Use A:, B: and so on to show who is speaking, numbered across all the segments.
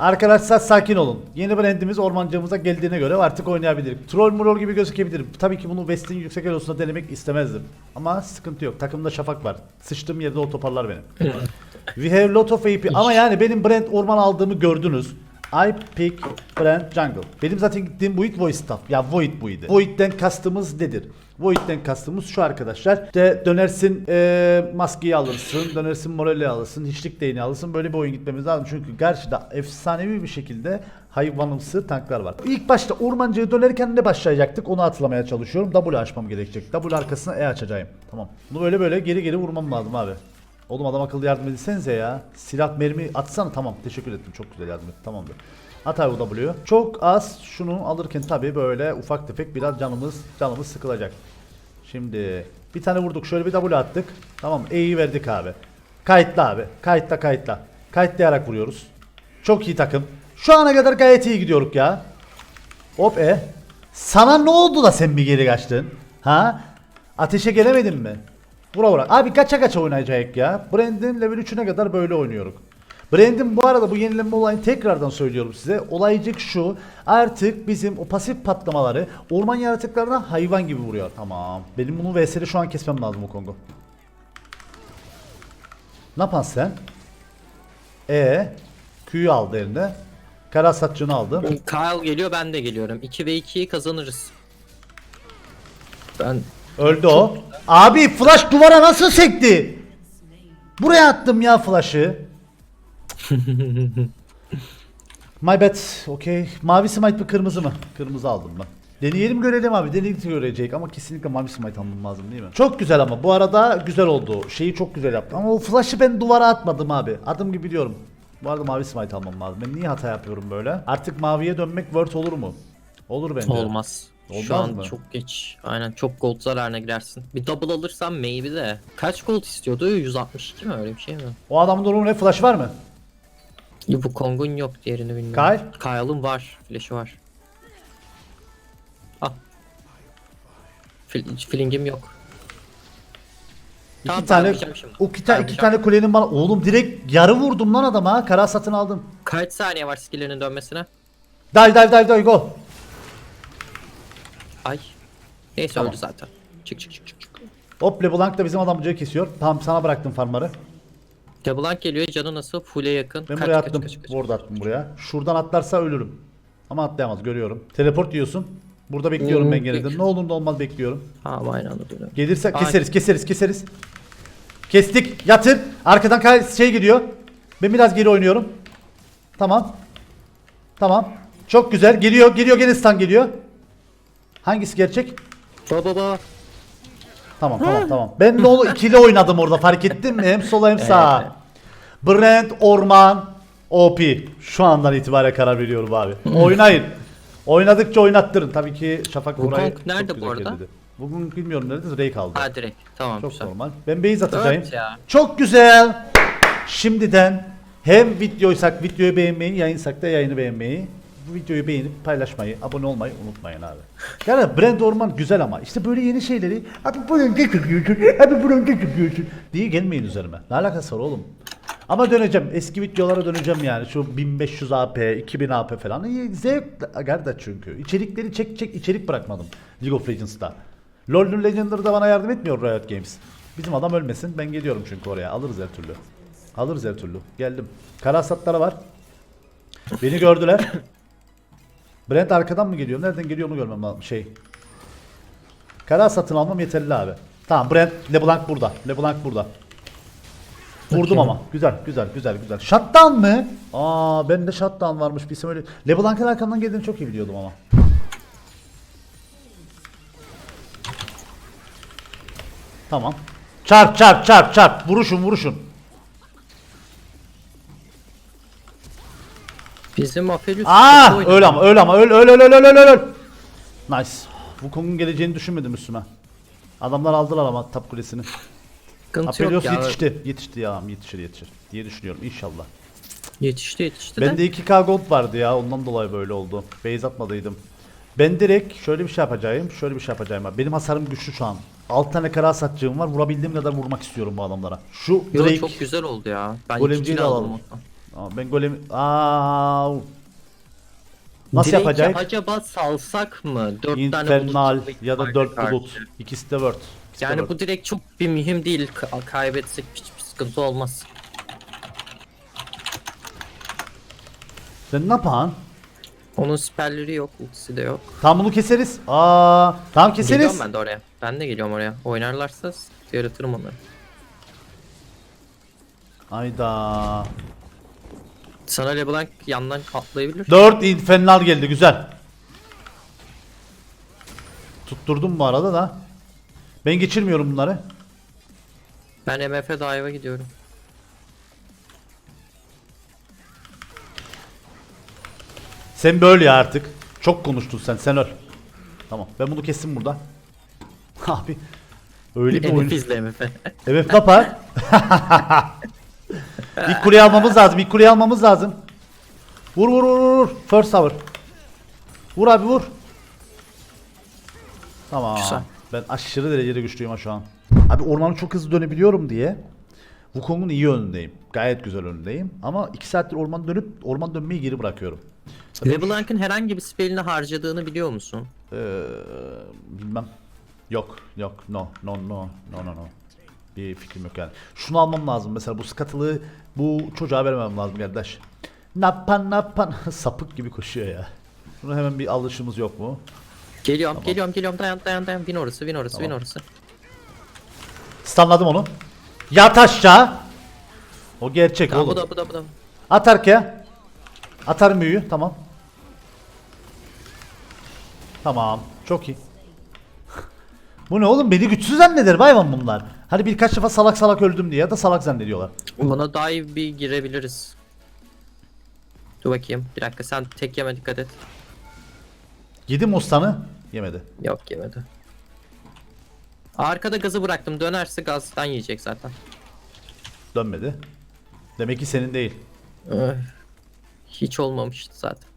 A: Arkadaşlar sakin olun. Yeni brandimiz ormancığımıza geldiğine göre artık oynayabiliriz. Troll murol gibi gözükebilirim. Tabii ki bunu West'in yüksek elosunda denemek istemezdim. Ama sıkıntı yok. Takımda şafak var. Sıçtığım yerde o toparlar beni. We have lot of AP. Ama yani benim brand orman aldığımı gördünüz. I pick brand jungle. Benim zaten gittiğim Void Void stuff. Ya Void buydu. Void'den kastımız nedir? Void'den kastımız şu arkadaşlar. İşte dönersin eee maskeyi alırsın, dönersin morali alırsın, hiçlik değneği alırsın. Böyle bir oyun gitmemiz lazım. Çünkü karşıda efsanevi bir şekilde hayvanımsı tanklar var. İlk başta ormancıya dönerken ne başlayacaktık onu hatırlamaya çalışıyorum. W açmam gerekecek. W arkasına E açacağım. Tamam. Bunu böyle böyle geri geri vurmam lazım abi. Oğlum adam akıllı yardım etsenize ya. Silah mermi atsana tamam teşekkür ettim çok güzel yardım ettin tamamdır. At abi o W'yu. Çok az şunu alırken tabi böyle ufak tefek biraz canımız canımız sıkılacak. Şimdi bir tane vurduk şöyle bir W attık. Tamam E'yi verdik abi. Kayıtla abi. Kayıtla kayıtla. Kayıtlayarak vuruyoruz. Çok iyi takım. Şu ana kadar gayet iyi gidiyoruz ya. Hop E. Sana ne oldu da sen bir geri kaçtın? Ha? Ateşe gelemedin mi? Vura vura. Abi kaça kaça oynayacak ya. Brandon level 3'üne kadar böyle oynuyoruz. Brandon bu arada bu yenilenme olayını tekrardan söylüyorum size. Olaycık şu. Artık bizim o pasif patlamaları orman yaratıklarına hayvan gibi vuruyor. Tamam. Benim bunu VS'de şu an kesmem lazım o Kongo. Ne yapan sen? E Q'yu aldı eline. Kara satçını aldı.
B: Kyle geliyor ben de geliyorum. 2 ve 2'yi kazanırız. Ben
A: Öldü o. Abi flash duvara nasıl sekti? Buraya attım ya flash'ı. My bad. Okey. Mavi smite mi kırmızı mı? Kırmızı aldım ben. Deneyelim görelim abi. Deneyelim görecek ama kesinlikle mavi smite almam lazım değil mi? Çok güzel ama bu arada güzel oldu. Şeyi çok güzel yaptı. Ama o flash'ı ben duvara atmadım abi. Adım gibi biliyorum. Bu arada mavi smite almam lazım. Ben niye hata yapıyorum böyle? Artık maviye dönmek worth olur mu? Olur bence.
B: olmaz.
A: Olmaz
B: Şu an
A: mı?
B: çok geç. Aynen çok gold zararına girersin. Bir double alırsam maybe de. Kaç gold istiyordu? 162 mi öyle bir şey mi?
A: O adamın ne? Flash var mı?
B: Bu Kong'un yok diğerini bilmiyorum.
A: Kyle?
B: Kyle'ın var. Flash'ı var. Ah. Fil flingim yok.
A: İki
B: Tamam,
A: tane
B: şimdi.
A: o iki, ta- iki tane kulenin bana oğlum direkt yarı vurdum lan adama kara satın aldım.
B: Kaç saniye var skill'inin dönmesine?
A: Dive dive dive dive go.
B: Ay. Neyse
A: Tamam.
B: öldü zaten. Çık çık çık çık. çık.
A: Hop LeBlanc da bizim adamcığı kesiyor. Tamam sana bıraktım farmları.
B: LeBlanc geliyor canı nasıl? Full'e yakın.
A: Ben
B: Kaç,
A: buraya attım. Ward attım buraya. Şuradan atlarsa ölürüm. Ama atlayamaz görüyorum. Teleport diyorsun. Burada bekliyorum
B: Hmm,
A: ben gene de. Ne olur ne olmaz bekliyorum.
B: Ha aynı anda.
A: Gelirse keseriz keseriz keseriz. Kestik yatır. Arkadan kay- şey gidiyor. Ben biraz geri oynuyorum. Tamam. Tamam. Çok güzel. Geliyor geliyor gene stun geliyor. Hangisi gerçek?
B: Baba baba.
A: Tamam tamam tamam. Ben de onu ikili oynadım orada fark ettin mi? Hem sola hem sağa. Brent Orman OP. Şu andan itibaren karar veriyorum abi. Oynayın. Oynadıkça oynattırın. Tabii ki Şafak
B: Wukong
A: burayı çok
B: nerede
A: güzel
B: bu arada?
A: kelledi. Bugün bilmiyorum nerede. Ray kaldı.
B: Ha direkt. Tamam
A: Çok
B: güzel.
A: normal. Ben base atacağım.
B: Ya.
A: Çok güzel. Şimdiden hem videoysak videoyu beğenmeyi, yayınsak da yayını beğenmeyi, bu videoyu beğenip paylaşmayı, abone olmayı unutmayın abi. Yani Brand Orman güzel ama işte böyle yeni şeyleri abi buradan ne çıkıyorsun, abi buradan ne çıkıyorsun diye gelmeyin üzerime. Ne alakası var oğlum? Ama döneceğim. Eski videolara döneceğim yani. Şu 1500 AP, 2000 AP falan. İyi, Zevk garda çünkü. İçerikleri çek çek içerik bırakmadım League of Legends'ta. LoL'ün Legendar'ı da bana yardım etmiyor Riot Games. Bizim adam ölmesin. Ben geliyorum çünkü oraya. Alırız her türlü. Alırız her türlü. Geldim. Kara hasatları var. Beni gördüler. Brent arkadan mı geliyor? Nereden geliyor onu görmem lazım. Şey. Kara satın almam yeterli abi. Tamam Brent LeBlanc burada. LeBlanc burada. Vurdum ama. Güzel, güzel, güzel, güzel. Shutdown mı? Aa, bende shutdown varmış. Bilsem öyle. LeBlanc'ın arkamdan geldiğini çok iyi biliyordum ama. Tamam. Çarp, çarp, çarp, çarp. Vuruşun, vuruşun.
B: Bizim Aphelios
A: Aa,
B: kötü oynadı.
A: öyle ama, öyle ama, öl, öl, öl, öl, öl, öl, öl. Nice. Wukong'un geleceğini düşünmedim üstüme. Adamlar aldılar ama tap kulesini.
B: Sıkıntı yok
A: Apelios
B: ya.
A: yetişti. Yetişti ya, yetişir, yetişir diye düşünüyorum inşallah.
B: Yetişti yetişti de.
A: Bende 2k gold vardı ya ondan dolayı böyle oldu. Base atmadıydım. Ben direkt şöyle bir şey yapacağım. Şöyle bir şey yapacağım. abi. Benim hasarım güçlü şu an. 6 tane kara satçığım var. Vurabildiğim kadar vurmak istiyorum bu adamlara. Şu
B: Yo,
A: Drake
B: çok güzel oldu ya. Ben
A: Golemciyi de
B: aldım
A: alalım.
B: ondan.
A: Ama ben golemi... Aa, Nasıl
B: Drake'i
A: yapacak?
B: acaba salsak mı? 4 tane
A: Infernal
B: bulut
A: ya da
B: ihtimali
A: 4
B: karşı.
A: bulut. İkisi de word. İkisi de
B: Yani
A: word.
B: bu direkt çok bir mühim değil. Ka- kaybetsek hiçbir sıkıntı olmaz.
A: Sen ne yapan?
B: Onun spellleri yok, ultisi de yok.
A: Tamam bunu keseriz. Aa, keseriz.
B: Geliyorum ben de oraya. Ben de geliyorum oraya. Oynarlarsa sıkıntı yaratırım onları.
A: Ayda.
B: Sana LeBlanc yandan atlayabilir.
A: 4 infernal geldi güzel. Tutturdum bu arada da. Ben geçirmiyorum bunları.
B: Ben MF dive'a gidiyorum.
A: Sen böyle ya artık. Çok konuştun sen. Sen öl. Tamam. Ben bunu kestim burada. Abi. Öyle bir oyun.
B: MF izle MF.
A: Ne yapar? İlk kuleyi almamız lazım. İlk kuleyi almamız lazım. Vur vur vur vur. First tower. Vur abi vur. Tamam.
B: Güzel.
A: Ben aşırı derecede güçlüyüm ha şu an. Abi ormanı çok hızlı dönebiliyorum diye Wukong'un iyi önündeyim. Gayet güzel önündeyim. Ama 2 saattir orman dönüp orman dönmeyi geri bırakıyorum.
B: LeBlanc'ın herhangi bir spellini harcadığını biliyor musun?
A: Ee, bilmem. Yok, yok, no, no, no, no, no, no. Bir fikrim yok yani. Şunu almam lazım mesela bu skatılığı bu çocuğa vermem lazım kardeş. Napan napan sapık gibi koşuyor ya. Şunu hemen bir alışımız yok mu?
B: Geliyorum, geliyorum, geliyorum. Dayan, dayan, dayan. Win orası, win orası,
A: Tamam.
B: orası.
A: Stunladım onu. Yat aşağı. O gerçek
B: Tamam,
A: oğlum.
B: bu da, bu da, bu da.
A: At arkaya. Atar büyüyü tamam. Tamam çok iyi. bu ne oğlum beni güçsüz zanneder hayvan bunlar. Hani birkaç defa salak salak öldüm diye ya da salak zannediyorlar.
B: Buna dive bir girebiliriz. Dur bakayım. Bir dakika sen tek yeme dikkat et.
A: Yedim Ostan'ı yemedi.
B: Yok yemedi. Arkada gazı bıraktım. Dönerse gazdan yiyecek zaten.
A: Dönmedi. Demek ki senin değil.
B: Öh. Hiç olmamıştı zaten.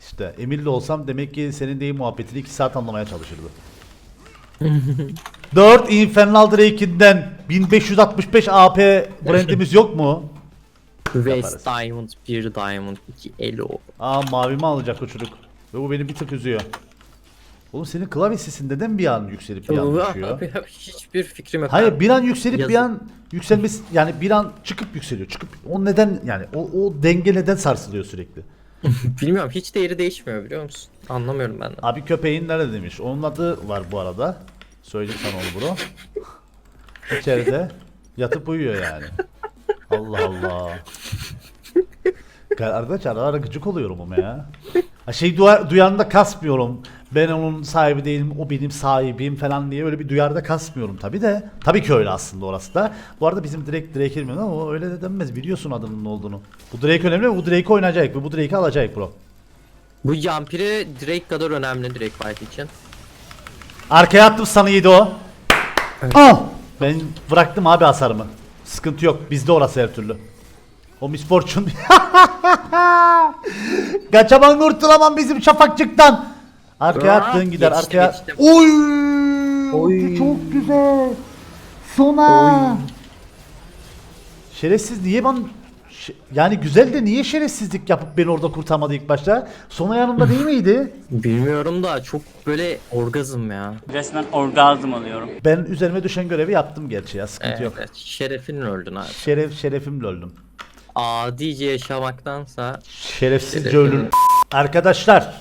A: İşte Emirli olsam demek ki senin değil muhabbetini 2 saat anlamaya çalışırdı. 4 Infernal Drake'inden 1565 AP brandimiz yok mu?
B: West Diamond, 1 Diamond, 2 Elo.
A: Aa mavimi alacak o çocuk. Ve bu beni bir tık üzüyor. Oğlum senin klavye sesin neden bir an yükselip bir an düşüyor?
B: Abi, hiçbir fikrim yok.
A: Hayır bir an yükselip bir
B: Yazık.
A: an yükselmesi yani bir an çıkıp yükseliyor. Çıkıp o neden yani o, o denge neden sarsılıyor sürekli?
B: Bilmiyorum hiç değeri değişmiyor biliyor musun? Anlamıyorum ben de.
A: Abi köpeğin nerede demiş. Onun adı var bu arada. Söyleyeyim sana onu bro. İçeride yatıp uyuyor yani. Allah Allah. Arkadaş ara ara gıcık oluyorum ama ya. Ha şey dua, duyarında kasmıyorum. Ben onun sahibi değilim, o benim sahibim falan diye öyle bir duyarda kasmıyorum tabi de. Tabii ki öyle aslında orası da. Bu arada bizim direkt Drake girmiyor ama öyle de denmez. Biliyorsun adının ne olduğunu. Bu Drake önemli ve bu Drake'i oynayacak ve bu Drake'i alacak bro.
B: Bu Yampiri Drake kadar önemli Drake fight için.
A: Arkaya attım sana yedi o. Al. Ben bıraktım abi hasarımı. Sıkıntı yok. Bizde orası her türlü. O Miss Fortune. Kaçaman kurtulamam bizim şafakçıktan. Arkaya
B: Aa,
A: attığın gider.
B: geçtim,
A: arkaya.
B: geçtim.
A: Oy!
B: Oy.
A: Çok güzel. Sona. Şerefsiz niye ben yani güzel de niye şerefsizlik yapıp beni orada kurtarmadı ilk başta? Sona yanımda değil miydi?
B: Bilmiyorum da çok böyle orgazm ya.
C: Resmen orgazm alıyorum.
A: Ben üzerime düşen görevi yaptım gerçi ya sıkıntı
B: Evet,
A: yok.
B: evet. Şerefinle öldün abi.
A: Şeref şerefimle öldüm.
B: Adice yaşamaktansa
A: Şerefsizce
B: Şerefim.
A: ölür. Arkadaşlar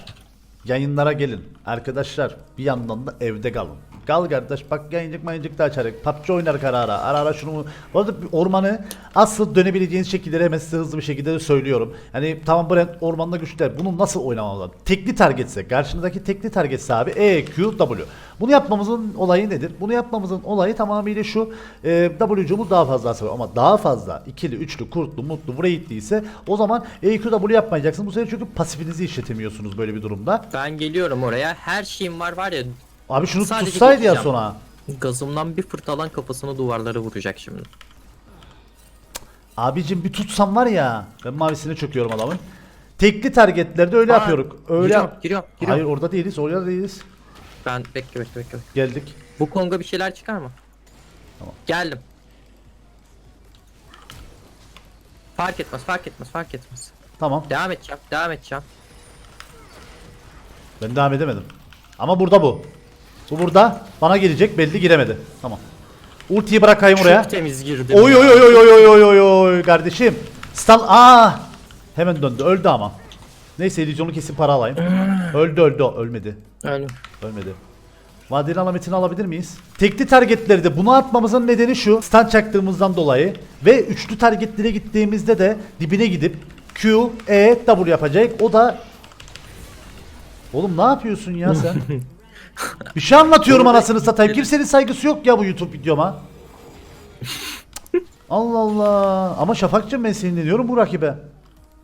A: yayınlara gelin. Arkadaşlar bir yandan da evde kalın. Kal kardeş bak yayıncık mayıncık da açarık. PUBG oynar ara ara. Ara ara şunu. Bu arada ormanı asıl dönebileceğiniz şekilleri hemen size hızlı bir şekilde de söylüyorum. Yani tamam Brent ormanda güçler. Bunu nasıl oynamamız lazım? Tekli targetse. Karşınızdaki tekli targetse abi E, Q, W. Bunu yapmamızın olayı nedir? Bunu yapmamızın olayı tamamıyla şu. E, W'cumuz daha fazla hasar ama daha fazla ikili, üçlü, kurtlu, mutlu, raidli o zaman E, Q, W yapmayacaksınız. Bu sefer çünkü pasifinizi işletemiyorsunuz böyle bir durumda.
B: ben geliyorum oraya. Her şeyim var var ya
A: Abi şunu
B: Sadece
A: tutsaydı ya
B: tutacağım.
A: sonra.
B: gazımdan bir fırtalan kafasını duvarlara vuracak şimdi.
A: Abicim bir tutsam var ya. Ben mavisine çöküyorum adamın. Tekli targetlerde öyle
B: Aa,
A: yapıyoruz. Öyle
B: giriyorum, giriyorum, giriyorum.
A: Hayır orada değiliz. Orada değiliz.
B: Ben bekle bekle bekle.
A: Geldik.
B: Bu Kong'a bir şeyler çıkar mı?
A: Tamam.
B: Geldim. Fark etmez fark etmez fark etmez.
A: Tamam.
B: Devam edeceğim devam edeceğim.
A: Ben devam edemedim. Ama burada bu. Bu burada. Bana gelecek belli giremedi. Tamam. Ultiyi bırakayım oraya.
B: Çok temiz girdim.
A: Oy oy oy oy oy oy oy oy kardeşim. Stun aa. Hemen döndü. Öldü ama. Neyse illüzyonu kesin para alayım. öldü öldü. Ölmedi.
B: Öyle.
A: Ölmedi. Vadeli alametini alabilir miyiz? Tekli targetleri de bunu atmamızın nedeni şu. Stun çaktığımızdan dolayı. Ve üçlü targetlere gittiğimizde de dibine gidip Q, E, W yapacak. O da... Oğlum ne yapıyorsun ya sen? Bir şey anlatıyorum anasını satayım. Kimsenin saygısı yok ya bu YouTube videoma. Allah Allah. Ama Şafakcığım ben sinirleniyorum bu rakibe.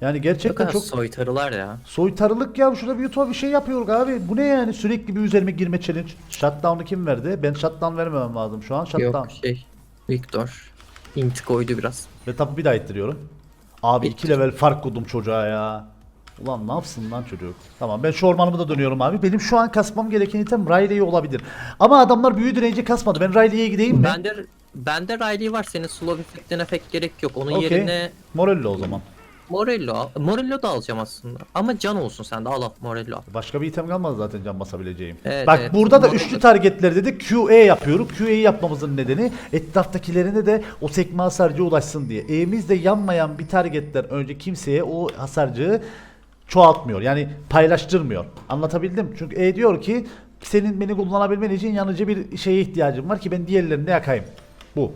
A: Yani
B: Çok
A: gerçekten
B: az
A: çok
B: soytarılar ya.
A: Soytarılık ya şurada bir YouTube'a bir şey yapıyoruz abi. Bu ne yani sürekli bir üzerime girme challenge. Shutdown'u kim verdi? Ben shutdown vermemem lazım şu an. Shutdown.
B: Yok şey. Victor. Int koydu biraz.
A: Ve tabi bir daha ittiriyorum. Abi iki level fark koydum çocuğa ya. Ulan ne yapsın lan çocuk? Tamam ben şu ormanımı da dönüyorum abi. Benim şu an kasmam gereken item Riley olabilir. Ama adamlar büyü direnci kasmadı. Ben Riley'e gideyim mi?
B: Bende bende Riley var senin slow effect'ine pek gerek yok. Onun
A: Okey.
B: yerine
A: Morello o zaman.
B: Morello al. Morello da alacağım aslında. Ama can olsun sende al al Morello al.
A: Başka bir item kalmadı zaten can basabileceğim.
B: Evet,
A: Bak
B: evet.
A: burada da
B: Morello-
A: üçlü targetlerde de QE yapıyoruz. QE'yi yapmamızın nedeni etraftakilerine de o sekme hasarcıya ulaşsın diye. E'mizde yanmayan bir targetler önce kimseye o hasarcığı çoğaltmıyor. Yani paylaştırmıyor. Anlatabildim? Çünkü E diyor ki senin beni kullanabilmen için yanıcı bir şeye ihtiyacım var ki ben diğerlerine yakayım. Bu.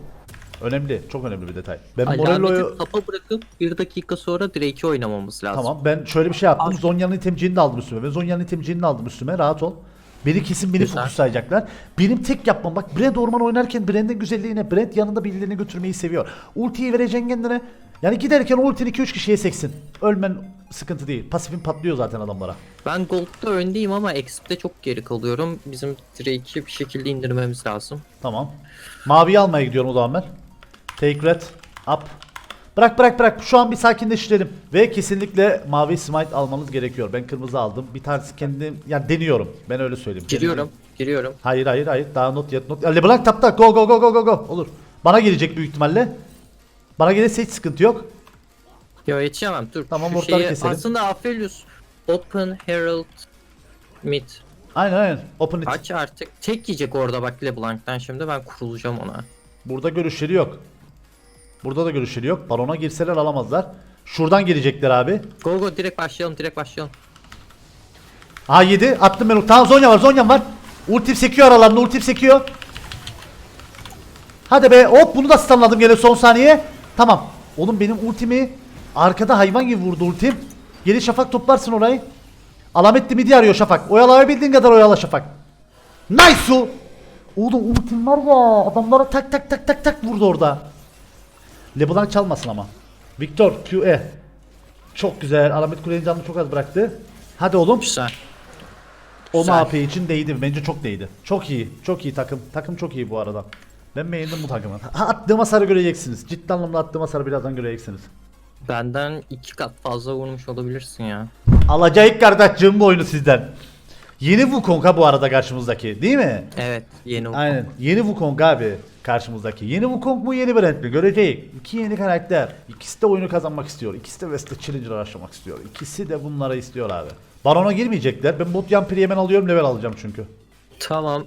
A: Önemli. Çok önemli bir detay. Ben Morello'yu...
B: Alameti tapa bırakıp bir dakika sonra Drake'i oynamamız lazım.
A: Tamam ben şöyle bir şey yaptım.
B: Al.
A: Zonya'nın itemciğini de aldım üstüme. Ben Zonya'nın itemciğini de aldım üstüme. Rahat ol. Beni kesin beni
B: Güzel.
A: fokuslayacaklar. Benim tek yapmam bak Brand orman oynarken Brand'in güzelliğine Brand yanında birilerini götürmeyi seviyor. Ultiyi vereceksin kendine. Yani giderken ultini 2-3 kişiye seksin. Ölmen sıkıntı değil. Pasifin patlıyor zaten adamlara.
B: Ben Gold'da öndeyim ama Exp'te çok geri kalıyorum. Bizim Drake'i bir şekilde indirmemiz lazım.
A: Tamam. Maviyi almaya gidiyorum o zaman ben. Take red. Up. Bırak bırak bırak. Şu an bir sakinleştirelim. Ve kesinlikle mavi smite almanız gerekiyor. Ben kırmızı aldım. Bir tanesi kendim yani deniyorum. Ben öyle söyleyeyim.
B: Giriyorum, giriyorum.
A: Hayır hayır hayır. Daha not yet not. LeBlanc tapta. Go go go go go go. Olur. Bana gelecek büyük ihtimalle. Bana gelirse hiç sıkıntı yok.
B: Yo yetişemem dur.
A: Tamam,
B: Şu
A: ortaları
B: şeyi-
A: keselim.
B: Aslında Aphelios Open Herald Mid.
A: Aynen aynen. Open it.
B: Aç artık. Tek yiyecek orada bak LeBlanc'tan şimdi ben kurulacağım ona.
A: Burada görüşleri yok. Burada da görüşleri yok. Barona girseler alamazlar. Şuradan gelecekler abi.
B: Go go direkt başlayalım direkt başlayalım.
A: Ha 7 attım ben. Tamam Zonya var Zonya var. Ultim sekiyor aralarında ultim sekiyor. Hadi be hop bunu da stunladım gene son saniye. Tamam. Oğlum benim ultimi arkada hayvan gibi vurdu ultim. Geri Şafak toplarsın orayı. Alametli midi arıyor Şafak. Oyalayabildiğin kadar oyala Şafak. Nice o. Oğlum ultim var ya adamlara tak tak tak tak tak vurdu orada. LeBlanc çalmasın ama. Victor QE. Çok güzel. Alamet kulenin canını çok az bıraktı. Hadi oğlum.
B: Güzel.
A: O. MHP için değdi. Bence çok değdi. Çok iyi. Çok iyi takım. Takım çok iyi bu arada. Ben beğendim bu takımı. Ha, attığım hasarı göreceksiniz. Ciddi anlamda attığım hasarı birazdan göreceksiniz.
B: Benden iki kat fazla vurmuş olabilirsin ya.
A: Alacayık kardeşciğim bu oyunu sizden. Yeni Wukong ha bu arada karşımızdaki değil mi?
B: Evet yeni
A: Aynen. Yeni Wukong abi karşımızdaki. Yeni Wukong mu yeni brand mi? Göreceğiz. İki yeni karakter. İkisi de oyunu kazanmak istiyor. İkisi de West'te Challenger araştırmak istiyor. İkisi de bunlara istiyor abi. Baron'a girmeyecekler. Ben bot yan hemen alıyorum level alacağım çünkü.
B: Tamam.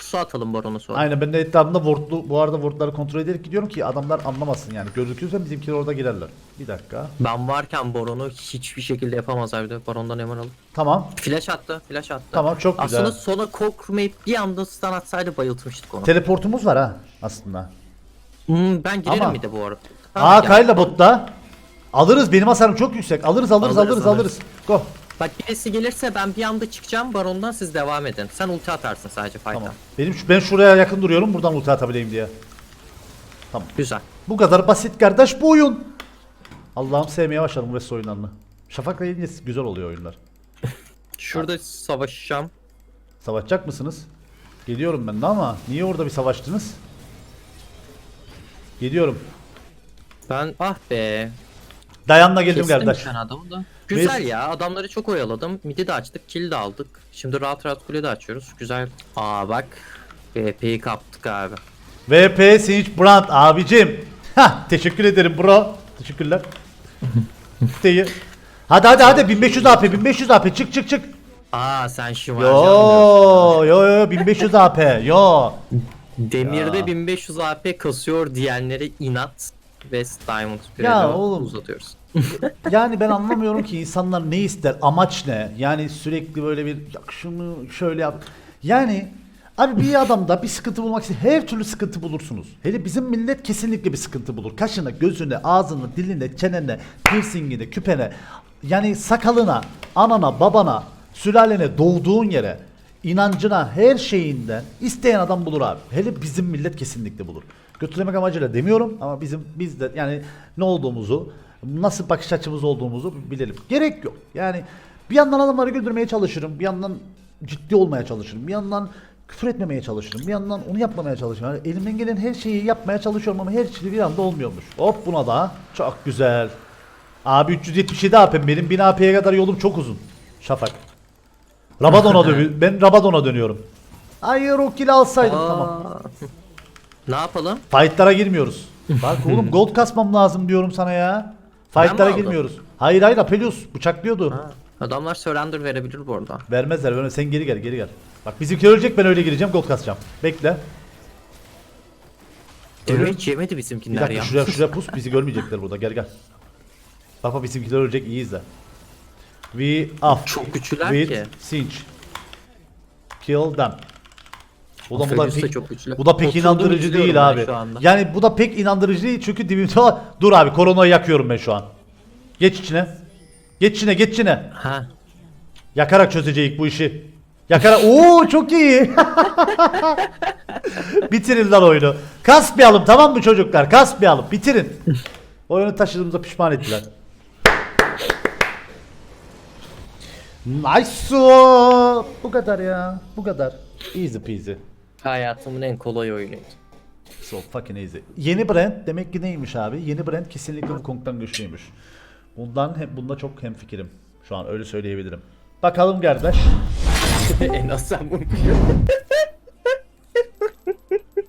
B: Pusu atalım baronu sonra.
A: Aynen ben de etrafımda wardlu bu arada wardları kontrol ederek gidiyorum ki adamlar anlamasın yani. Gözüküyorsa bizimkiler orada girerler. Bir dakika.
B: Ben varken baronu hiçbir şekilde yapamazlar bir de barondan hemen alıp.
A: Tamam.
B: Flash attı, flash attı.
A: Tamam, çok güzel.
B: Aslında sona korkmayıp bir anda stun atsaydı bayıltmıştık onu.
A: Teleportumuz var ha aslında.
B: Hmm, ben girerim
A: Ama-
B: bir de bu arada.
A: Aa. Kayla botta. Alırız benim hasarım çok yüksek. Alırız alırız alırız
B: Alırız,
A: alırız. Go.
B: Bak birisi gelirse ben bir anda çıkacağım barondan siz devam edin. Sen ulti atarsın sadece fight'a.
A: Tamam. Benim şu- ben şuraya yakın duruyorum buradan ulti atabileyim diye.
B: Güzel.
A: Bu kadar basit kardeş bu oyun. Allah'ım sevmeye başladım bu West oyunlarını. Şafak'la yine güzel oluyor oyunlar.
B: Şurada savaşacağım.
A: Savaşacak mısınız? Geliyorum ben de ama niye orada bir savaştınız? Geliyorum.
B: Ben ah be.
A: Dayanla geldim
B: Kestim
A: kardeş.
B: sen adamı da. Güzel
A: Biz-
B: ya adamları çok oyaladım. Midi de açtık, kill de aldık. Şimdi rahat rahat kule de açıyoruz. Güzel. Aa bak. VP'yi kaptık abi.
A: VP Sinch Brand abicim. Ha teşekkür ederim bro. Teşekkürler. Siteyi. Hadi hadi hadi 1500 AP 1500 AP çık çık çık.
B: Aa sen diyorsun.
A: Yo yo yo 1500 AP yo.
B: Demirde
A: Ya.
B: 1500 AP kasıyor diyenlere inat West Diamond
A: Ya
B: Period'u
A: oğlum.
B: uzatıyoruz.
A: Yani ben anlamıyorum ki insanlar ne ister, amaç ne? Yani sürekli böyle bir "Ya şunu şöyle yap. Yani abi bir adamda bir sıkıntı bulmak için her türlü sıkıntı bulursunuz. Hele bizim millet kesinlikle bir sıkıntı bulur. Kaşına, gözüne, ağzına, diline, çenene, piercingine, küpene, yani sakalına, anana, babana, sülalene, doğduğun yere, inancına, her şeyinden isteyen adam bulur abi. Hele bizim millet kesinlikle bulur. Kötülemek amacıyla demiyorum ama bizim biz de yani ne olduğumuzu, nasıl bakış açımız olduğumuzu bilelim. Gerek yok. Yani bir yandan adamları güldürmeye çalışırım, bir yandan ciddi olmaya çalışırım, bir yandan küfür etmemeye çalışırım, bir yandan onu yapmamaya çalışırım. Yani elimden gelen her şeyi yapmaya çalışıyorum ama her şey bir anda olmuyormuş. Hop buna da çok güzel. Abi 377 AP'm benim 1000 AP'ye kadar yolum çok uzun. Şafak. Rabadon'a dön ben Rabadon'a dönüyorum. Hayır o kill alsaydım tamam.
B: Aa. ne yapalım?
A: Fight'lara girmiyoruz. Bak oğlum gold kasmam lazım diyorum sana ya. Fight'lara
B: aldım?
A: girmiyoruz. Hayır hayır Apelios bıçaklıyordu.
B: Ha, Adamlar surrender verebilir bu arada.
A: Vermezler vermez. Sen geri gel geri gel. Bak bizimki ölecek ben öyle gireceğim gold kasacağım. Bekle. Öyle-
B: Damage yemedi
A: Bir
B: bizimkiler
A: dakika
B: ya.
A: şuraya şuraya pus bizi görmeyecekler burada gel gel. Bak bak bizimkiler ölecek iyi izle. We off.
B: Çok güçlüler
A: With
B: ki.
A: cinch. Kill them. Ulan bu da
B: Aphelios da
A: pek,
B: çok güçlü.
A: bu da pek
B: Oturdum,
A: inandırıcı
B: izliyorum
A: değil
B: ben
A: abi.
B: şu anda.
A: Yani bu da pek inandırıcı değil çünkü dibimde dur abi koronayı yakıyorum ben şu an. Geç içine. Geç içine geç içine.
B: Ha.
A: Yakarak çözeceğiz bu işi. Yakarak Oo çok iyi. Bitirin lan oyunu. Kasmayalım tamam mı çocuklar? Kasmayalım. Bitirin. Oyunu taşıdığımıza pişman ettiler. Nice. Bu kadar ya. Bu kadar. Easy peasy.
B: Hayatımın en kolay oyunuydu.
A: So fucking easy. Yeni brand demek ki neymiş abi? Yeni brand kesinlikle bu Kong'dan güçlüymüş. Bundan hem bunda çok hemfikirim. Şu an öyle söyleyebilirim. Bakalım kardeş.
B: en az sen bunu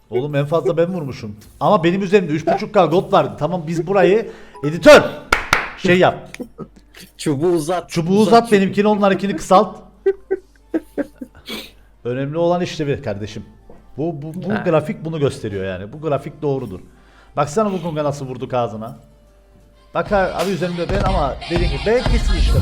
A: Oğlum en fazla ben vurmuşum. Ama benim üzerimde 3.5k gold vardı. Tamam biz burayı editör şey yap.
B: Çubuğu uzat.
A: Çubuğu uzat benimkini onlarınkini kısalt. Önemli olan işlevi kardeşim. Bu bu, bu
B: Ha.
A: grafik bunu gösteriyor yani. Bu grafik doğrudur. Baksana bu konga nasıl vurduk ağzına. Bak abi abi üzerimde ben ama dediğim gibi ben kesin işte.